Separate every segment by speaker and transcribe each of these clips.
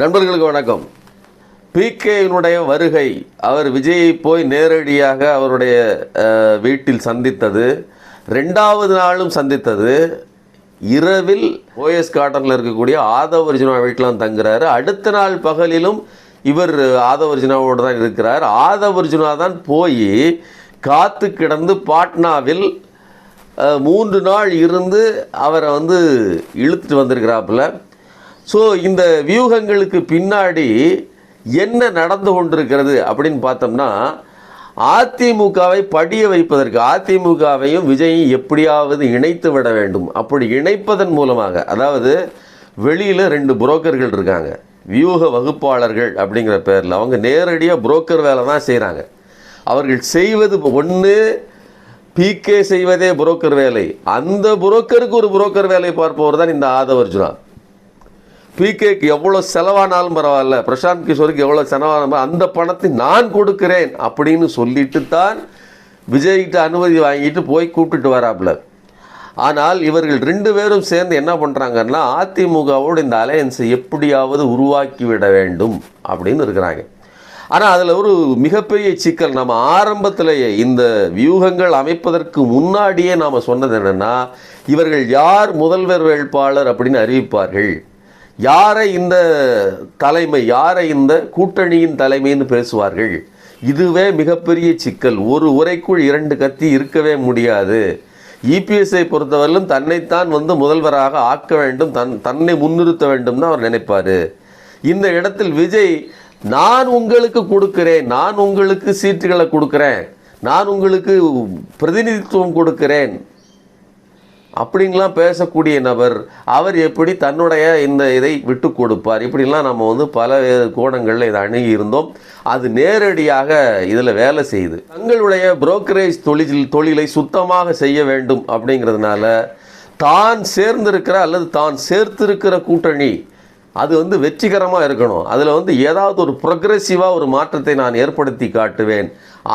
Speaker 1: நண்பர்களுக்கு வணக்கம். பிகேயினுடைய வருகை அவர் விஜயை போய் நேரடியாக அவருடைய வீட்டில் சந்தித்தது. ரெண்டாவது நாளும் சந்தித்தது. இரவில் ஓஎஸ் காட்டனில் இருக்கக்கூடிய ஆதவ அர்ஜுனா வீட்டில் தங்குறாரு. அடுத்த நாள் பகலிலும் இவர் ஆதவ அர்ஜுனாவோடு தான் இருக்கிறார். ஆதவ அர்ஜுனா தான் போய் காத்து கிடந்து பாட்னாவில் மூன்று நாள் இருந்து அவரை வந்து இழுத்துட்டு வந்திருக்கிறாப்புல. ஸோ இந்த வியூகங்களுக்கு பின்னாடி என்ன நடந்து கொண்டிருக்கிறது அப்படின்னு பார்த்தோம்னா அதிமுகவை படிய வைப்பதற்கு அதிமுகவையும் விஜயும் எப்படியாவது இணைத்து விட வேண்டும். அப்படி இணைப்பதன் மூலமாக அதாவது வெளியில் ரெண்டு புரோக்கர்கள் இருக்காங்க வியூக வகுப்பாளர்கள் அப்படிங்கிற பேரில். அவங்க நேரடியாக புரோக்கர் வேலை தான் செய்கிறாங்க அவர்கள் செய்வது ஒன்று பிகே செய்வதே புரோக்கர் வேலை. அந்த புரோக்கருக்கு ஒரு புரோக்கர் வேலை பார்ப்பவர் தான் இந்த ஆதவர்ஜுனா. பிகேக்கு எவ்வளோ செலவானாலும் பரவாயில்ல. பிரசாந்த் கிஷோருக்கு எவ்வளோ செலவானாலும் அந்த பணத்தை நான் கொடுக்கிறேன் அப்படின்னு சொல்லிட்டு தான் விஜய்கிட்ட அனுமதி வாங்கிட்டு போய் கூப்பிட்டுட்டு வராப்புல. ஆனால் இவர்கள் ரெண்டு பேரும் சேர்ந்து என்ன பண்ணுறாங்கன்னா அதிமுகவோடு இந்த அலையன்ஸை எப்படியாவது உருவாக்கி விட வேண்டும் அப்படின்னு இருக்கிறாங்க. ஆனால் அதில் ஒரு மிகப்பெரிய சிக்கல் நம்ம ஆரம்பத்திலேயே இந்த வியூகங்கள் அமைப்பதற்கு முன்னாடியே நாம் சொன்னது என்னென்னா இவர்கள் யார் முதல்வர் வேட்பாளர் அப்படின்னு அறிவிப்பார்கள். யாரை இந்த தலைமை யாரை இந்த கூட்டணியின் தலைமைன்னு பேசுவார்கள்? இதுவே மிகப்பெரிய சிக்கல். ஒரு உரைக்குள் இரண்டு கத்தி இருக்கவே முடியாது. இபிஎஸ்ஐ பொறுத்தவரையிலும் தன்னைத்தான் வந்து முதல்வராக ஆக்க வேண்டும் தன் தன்னை முன்னிறுத்த வேண்டும் தான் அவர் நினைப்பார். இந்த இடத்தில் விஜய் நான் உங்களுக்கு கொடுக்கிறேன் நான் உங்களுக்கு சீட்டுகளை கொடுக்குறேன் நான் உங்களுக்கு பிரதிநிதித்துவம் கொடுக்கிறேன் அப்படிங்களாம் பேசக்கூடிய நபர் அவர் எப்படி தன்னுடைய இந்த இதை விட்டு கொடுப்பார்? இப்படிலாம் நம்ம வந்து பல கோணங்களில் இதை அணுகி இருந்தோம். அது நேரடியாக இதில் வேலை செய்யுது. தங்களுடைய புரோக்கரேஜ் தொழில் தொழிலை சுத்தமாக செய்ய வேண்டும் அப்படிங்கிறதுனால தான் சேர்ந்திருக்கிற அல்லது தான் சேர்த்திருக்கிற கூட்டணி அது வந்து வெற்றிகரமாக இருக்கணும். அதில் வந்து ஏதாவது ஒரு ப்ரொக்ரெசிவாக ஒரு மாற்றத்தை நான் ஏற்படுத்தி காட்டுவேன்.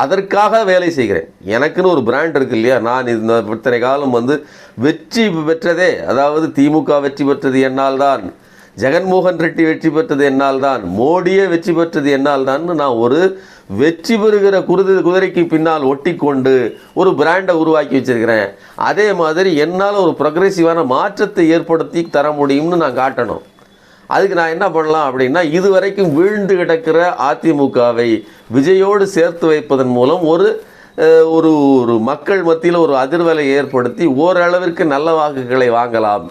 Speaker 1: அதற்காக வேலை செய்கிறேன். எனக்குன்னு ஒரு பிராண்ட் இருக்கு இல்லையா? நான் இந்த இத்தனை காலம் வந்து வெற்றி பெற்றதே அதாவது திமுக வெற்றி பெற்றது என்னால் தான் ஜெகன்மோகன் ரெட்டி வெற்றி பெற்றது என்னால் தான் மோடியே வெற்றி பெற்றது என்னால் தான் நான் ஒரு வெற்றி பெறுகிற குருது குதிரைக்கு பின்னால் ஒட்டி கொண்டு ஒரு பிராண்டை உருவாக்கி வச்சிருக்கிறேன். அதே மாதிரி என்னால் ஒரு ப்ரொக்ரெசிவான மாற்றத்தை ஏற்படுத்தி தர முடியும்னு நான் காட்டணும். அதுக்கு நான் என்ன பண்ணலாம் அப்படின்னா இதுவரைக்கும் வீழ்ந்து கிடக்கிற அதிமுகவை விஜயோடு சேர்த்து வைப்பதன் மூலம் ஒரு ஒரு ஒரு மக்கள் மத்தியில் ஒரு அதிர்வலை ஏற்படுத்தி ஓரளவிற்கு நல்ல வாக்குகளை வாங்கலாம்.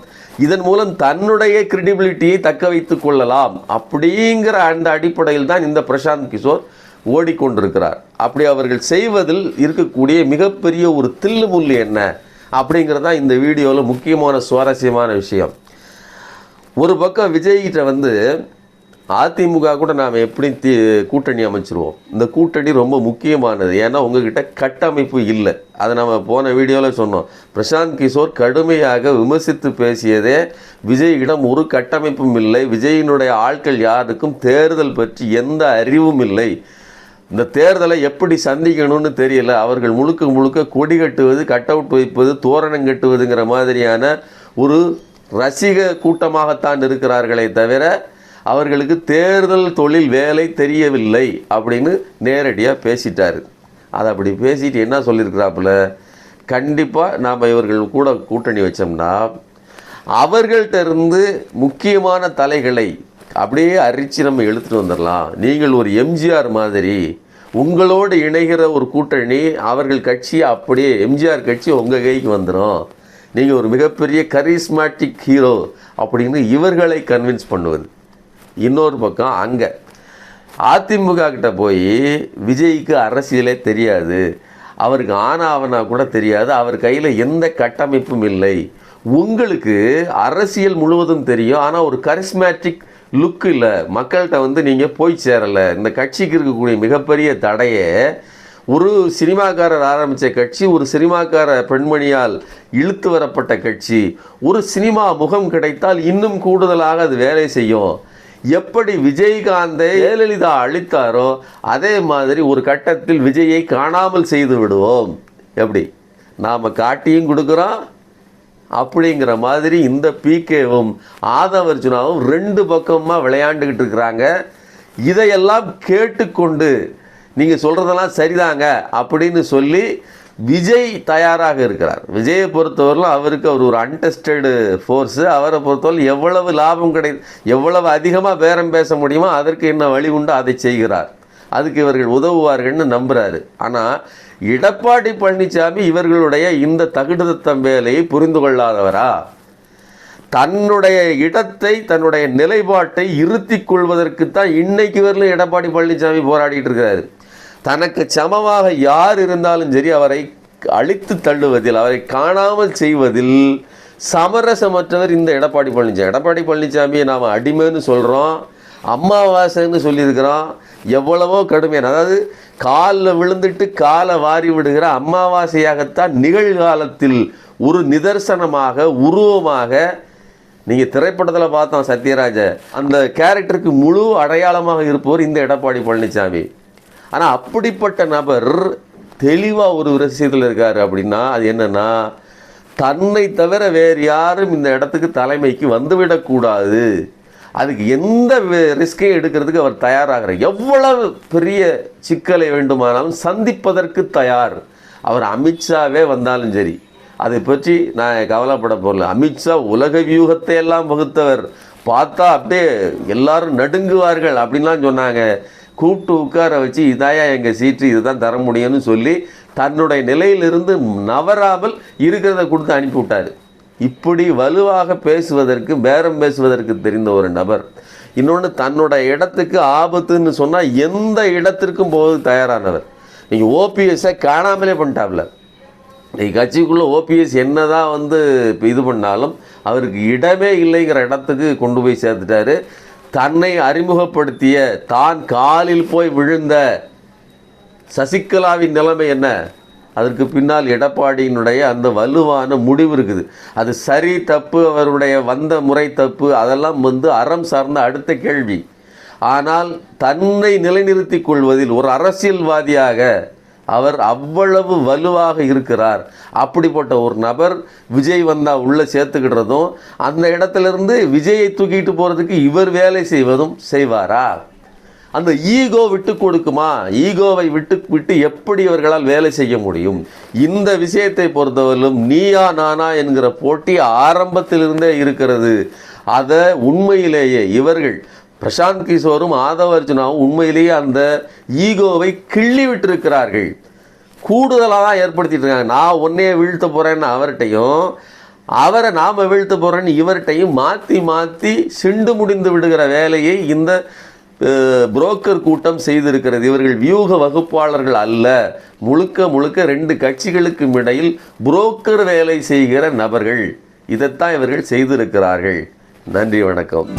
Speaker 1: இதன் மூலம் தன்னுடைய கிரெடிபிலிட்டியை தக்க வைத்து கொள்ளலாம். அப்படிங்கிற அந்த அடிப்படையில் தான் இந்த பிரசாந்த் கிஷோர் ஓடிக்கொண்டிருக்கிறார். அப்படி அவர்கள் செய்வதில் இருக்கக்கூடிய மிகப்பெரிய ஒரு தில்லுமுள்ளு என்ன அப்படிங்கிறது தான் இந்த வீடியோவில் முக்கியமான சுவாரஸ்யமான விஷயம். ஒரு பக்கம் விஜய்கிட்ட வந்து அதிமுக கூட நாம் எப்படி தி கூட்டணி அமைச்சிருவோம்? இந்த கூட்டணி ரொம்ப முக்கியமானது. ஏன்னா உங்ககிட்ட கட்டமைப்பு இல்லை. அதை நம்ம போன வீடியோவில் சொன்னோம். பிரசாந்த் கிஷோர் கடுமையாக விமர்சித்து பேசியதே விஜயிடம் ஒரு கட்டமைப்பும் இல்லை. விஜயினுடைய ஆட்கள் யாருக்கும் தேர்தல் பற்றி எந்த அறிவும் இல்லை. இந்த தேர்தலை எப்படி சந்திக்கணும்னு தெரியல. அவர்கள் முழுக்க முழுக்க கொடி கட்டுவது கட் அவுட் வைப்பது தோரணம் கட்டுவதுங்கிற மாதிரியான ஒரு ரசிக கூட்டமாகத்தான் இருக்கிறார்களே தவிர அவர்களுக்கு தேர்தல் தொழில் வேலை தெரியவில்லை அப்படின்னு நேரடியாக பேசிட்டார். அதை அப்படி பேசிட்டு என்ன சொல்லியிருக்கிறாப்புல? கண்டிப்பாக நாம் இவர்கள் கூட கூட்டணி வச்சோம்னா அவர்கள்ட்ட இருந்து முக்கியமான தலைகளை அப்படியே அரிச்சு நம்ம இழுத்துட்டு வந்துடலாம். நீங்கள் ஒரு எம்ஜிஆர் மாதிரி உங்களோடு இணைகிற ஒரு கூட்டணி அவர்கள் கட்சி அப்படியே எம்ஜிஆர் கட்சி உங்கள் கைக்கு வந்துடும் நீங்கள் ஒரு மிகப்பெரிய கரிஸ்மேட்டிக் ஹீரோ அப்படின்னு இவர்களை கன்வின்ஸ் பண்ணுவது. இன்னொரு பக்கம் அங்கே. அதிமுக கிட்ட போய் விஜய்க்கு அரசியலே தெரியாது. அவருக்கு ஆனாவனா கூட தெரியாது. அவர் கையில் எந்த கட்டமைப்பும் இல்லை. உங்களுக்கு அரசியல் முழுவதும் தெரியும். ஆனால் ஒரு கரிஸ்மேட்டிக் லுக் இல்லை. மக்கள்கிட்ட வந்து நீங்கள் போய் சேரலை. இந்த கட்சிக்கு இருக்கக்கூடிய மிகப்பெரிய தடையை ஒரு சினிமாக்காரர் ஆரம்பித்த கட்சி ஒரு சினிமாக்கார பெண்மணியால் இழுத்து வரப்பட்ட கட்சி ஒரு சினிமா முகம் கிடைத்தால் இன்னும் கூடுதலாக அது வேலை செய்யும். எப்படி விஜயகாந்தை ஜெயலலிதா அழித்தாரோ அதே மாதிரி ஒரு கட்டத்தில் விஜயை காணாமல் செய்து விடுவோம். எப்படி? நாம் காட்டியும் கொடுக்குறோம். அப்படிங்கிற மாதிரி இந்த பிகேவும் ஆதவர்ஜுனாவும் ரெண்டு பக்கமாக விளையாண்டுக்கிட்டு இருக்கிறாங்க. இதையெல்லாம் கேட்டுக்கொண்டு நீங்கள் சொல்கிறதெல்லாம் சரிதாங்க அப்படின்னு சொல்லி விஜய் தயாராக இருக்கிறார். விஜயை பொறுத்தவரையிலும் அவருக்கு அவர் ஒரு அன்டெஸ்டடு ஃபோர்ஸு அவரை பொறுத்தவரை எவ்வளவு லாபம் கிடை எவ்வளவு அதிகமாக பேரம் பேச முடியுமோ அதற்கு என்ன வழி உண்டோ அதை செய்கிறார். அதுக்கு இவர்கள் உதவுவார்கள்னு நம்புகிறாரு ஆனால் எடப்பாடி பழனிசாமி இவர்களுடைய இந்த தகுடுதத்தம் வேலையை புரிந்து கொள்ளாதவரா? தன்னுடைய இடத்தை தன்னுடைய நிலைப்பாட்டை இருத்திக் கொள்வதற்கு தான் இன்னைக்கு வரலும் எடப்பாடி பழனிசாமி போராடிட்டு இருக்கிறாரு. தனக்கு சமமாக யார் இருந்தாலும் சரி அவரை அழித்து தள்ளுவதில் அவரை காணாமல் செய்வதில் சமரசமற்றவர் இந்த எடப்பாடி பழனிசாமி. எடப்பாடி பழனிசாமியை நாம் அடிமைன்னு சொல்கிறோம் அம்மாவாசைன்னு சொல்லியிருக்கிறோம் எவ்வளவோ கடுமையான அதாவது காலில் விழுந்துட்டு காலை வாரி விடுகிற அமாவாசையாகத்தான் நிகழ்காலத்தில் ஒரு நிதர்சனமாக உருவமாக நீங்கள் திரைப்படத்தில் பார்த்தோம் சத்யராஜ. அந்த கேரக்டருக்கு முழு அடையாளமாக இருப்பவர் இந்த எடப்பாடி பழனிசாமி. ஆனால் அப்படிப்பட்ட நபர் தெளிவாக ஒரு விஷயத்தில் இருக்கார் அப்படின்னா அது என்னென்னா தன்னை தவிர வேறு யாரும் இந்த இடத்துக்கு தலைமைக்கு வந்துவிடக்கூடாது அதுக்கு எந்த ரிஸ்கையும் எடுக்கிறதுக்கு அவர் தயாராகிறார் எவ்வளவு பெரிய சிக்கலை வேண்டுமானாலும் சந்திப்பதற்கு தயார். அவர் அமித்ஷாவே வந்தாலும் சரி. அதை பற்றி நான் கவலைப்பட போகல அமித்ஷா உலக வியூகத்தை எல்லாம் வகுத்தவர். பார்த்தா அப்படியே எல்லாரும் நடுங்குவார்கள் அப்படின்லாம் சொன்னாங்க. கூப்பிட்டு உட்கார வச்சு இதாயா எங்கள் சீட்டு இதுதான் தர முடியும்னு சொல்லி தன்னுடைய நிலையிலிருந்து நவராமல் இருக்கிறத கொடுத்து அனுப்பிவிட்டார் இப்படி வலுவாக பேசுவதற்கு பேரம் பேசுவதற்கு தெரிந்த ஒரு நபர் இன்னொன்று தன்னோட இடத்துக்கு ஆபத்துன்னு சொன்னால் எந்த இடத்திற்கும் போவது தயாரானவர். நீங்கள் ஓபிஎஸ்ஸை காணாமலே பண்ணிட்டாப்ல. நீ கட்சிக்குள்ளே ஓபிஎஸ் என்னதான் வந்து இப்போ இது பண்ணாலும் அவருக்கு இடமே இல்லைங்கிற இடத்துக்கு கொண்டு போய் சேர்த்துட்டாரு. தன்னை அறிமுகப்படுத்திய தான் காலில் போய் விழுந்த சசிகலாவின் நிலைமை என்ன? அதற்கு பின்னால் எடப்பாடியினுடைய அந்த வலுவான முடிவு இருக்குது. அது சரி தப்பு அவருடைய வந்த முறை தப்பு அதெல்லாம் வந்து அறம் சார்ந்த அடுத்த கேள்வி. ஆனால் தன்னை நிலைநிறுத்திக் கொள்வதில் ஒரு அரசியல்வாதியாக அவர் அவ்வளவு வலுவாக இருக்கிறார். அப்படிப்பட்ட ஒரு நபர் விஜய் வந்தால் உள்ளே சேர்த்துக்கிடுறதும் அந்த இடத்துலேருந்து விஜயை தூக்கிட்டு போகிறதுக்கு இவர் வேலை செய்வதும் செய்வாரா? அந்த ஈகோ விட்டு கொடுக்குமா? ஈகோவை விட்டு விட்டு எப்படி இவர்களால் வேலை செய்ய முடியும்? இந்த விஷயத்தை பொறுத்தவரையிலும் நீயா நானா என்கிற போட்டி ஆரம்பத்திலிருந்தே இருக்கிறது. அதை உண்மையிலேயே இவர்கள் பிரசாந்த் கிஷோரும் ஆதவ அர்ஜுனாவும் உண்மையிலேயே அந்த ஈகோவை கிள்ளி விட்டிருக்கிறார்கள் கூடுதலாக தான் ஏற்படுத்திட்டு இருக்காங்க நான் உன்னையே வீழ்த்த போகிறேன்னு அவர்கிட்டையும் அவரை நாம் வீழ்த்த போகிறேன்னு இவர்கிட்டையும் மாற்றி மாற்றி சிண்டு முடிந்து விடுகிற வேலையை இந்த புரோக்கர் கூட்டம் செய்திருக்கிறது. இவர்கள் வியூக வகுப்பாளர்கள் அல்ல. முழுக்க முழுக்க ரெண்டு கட்சிகளுக்கும் இடையில் புரோக்கர் வேலை செய்கிற நபர்கள். இதைத்தான் இவர்கள் செய்திருக்கிறார்கள். நன்றி வணக்கம்.